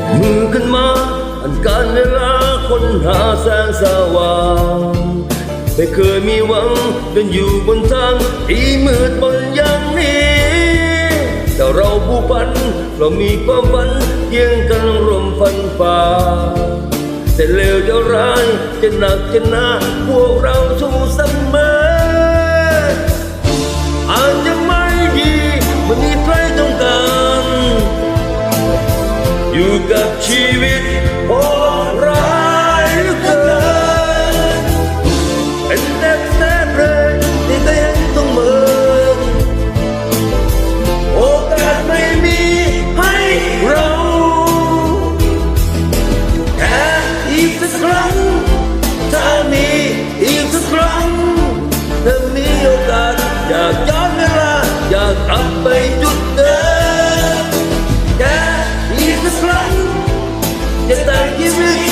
จับมือกันมาอันการเวลาคนหาแสงสว่างไม่เคยมีหวังเดินอยู่บนทางที่มืดบนอย่างนี้ แต่เราผู้ฝันเรามีความฝันเยี่ยงกันร่วมฟันฝ่าแต่เลวจะร้ายจะหนักจะหนาพวกเราสู้ส มีโอกาสอยากย้อนเวลาอยากกลับไปจุดเดิมแค่อีกสักครั้งจะแต่งชีวิตเพิ่ม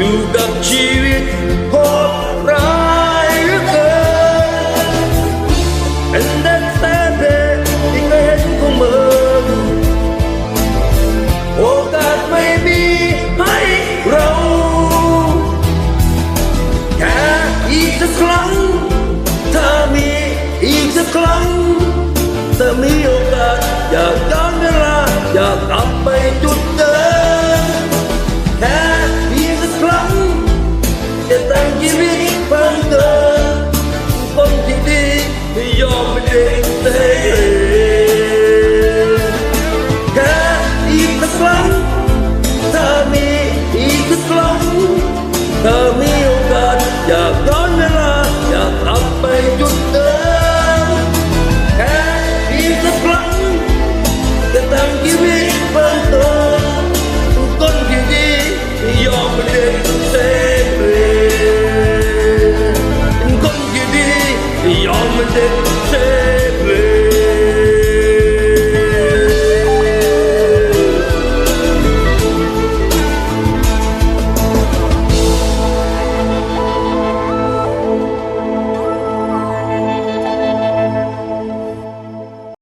อยู่กับชีวิตโหดร้ายเหลือเกินเป็นเด็กแสนเพที่เคยเห็นของเมืองโอกาสไม่มีให้เราแค่อีกสักครั้ง ถ้ามีอีกสักครั้งถ้ามีโอกาสอยาก day.